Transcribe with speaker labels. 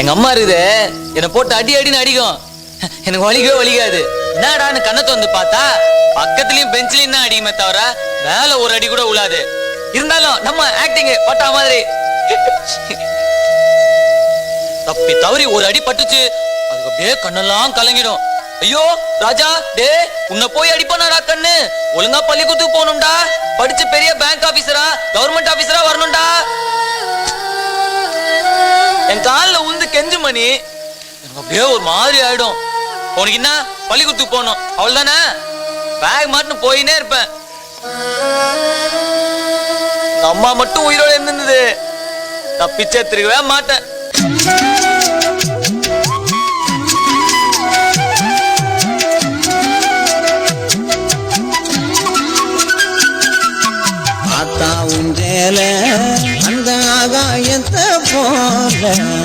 Speaker 1: எங்க அம்மா இருக்குது. என்னை போட்டு அடி அடின்னு அடிக்கும். எனக்கு வலிக்கவே வலிக்காது. என்னடான்னு கண்ணத்தை வந்து பார்த்தா பக்கத்துலயும் பெஞ்சிலையும் தான் அடிக்குமே தவிர மேல ஒரு அடி கூட உள்ளாது இருந்தாலும் நம்ம ஆக்டிங் பட்டா மாதிரி. தப்பி தவறி ஒரு அடி பட்டுச்சு. அதுக்கு அப்படியே கண்ணெல்லாம் கலங்கிடும். ஐயோ ராஜா டே உன்னை போய் அடிப்பானாடா கண்ணு. ஒழுங்கா பள்ளிக்கூடத்துக்கு போகணும்டா. படிச்ச பெரிய பேங்க் ஆபீசரா கவர்மெண்ட் ஆபீசரா வரணும்டா. என் கால மணி. அப்படியே ஒரு மாதிரி ஆயிடும். உனக்கு என்ன? பள்ளிக்கூடத்துக்கு போனோம் அவள் தானே பேக் மாட்டுன்னு போயினே இருப்பேன். அம்மா மட்டும் உயிரோட இருந்தது. தப்பிச்சே திருக்கவே மாட்டேன். பார்த்தா அந்த ஆகாயத்தை போல.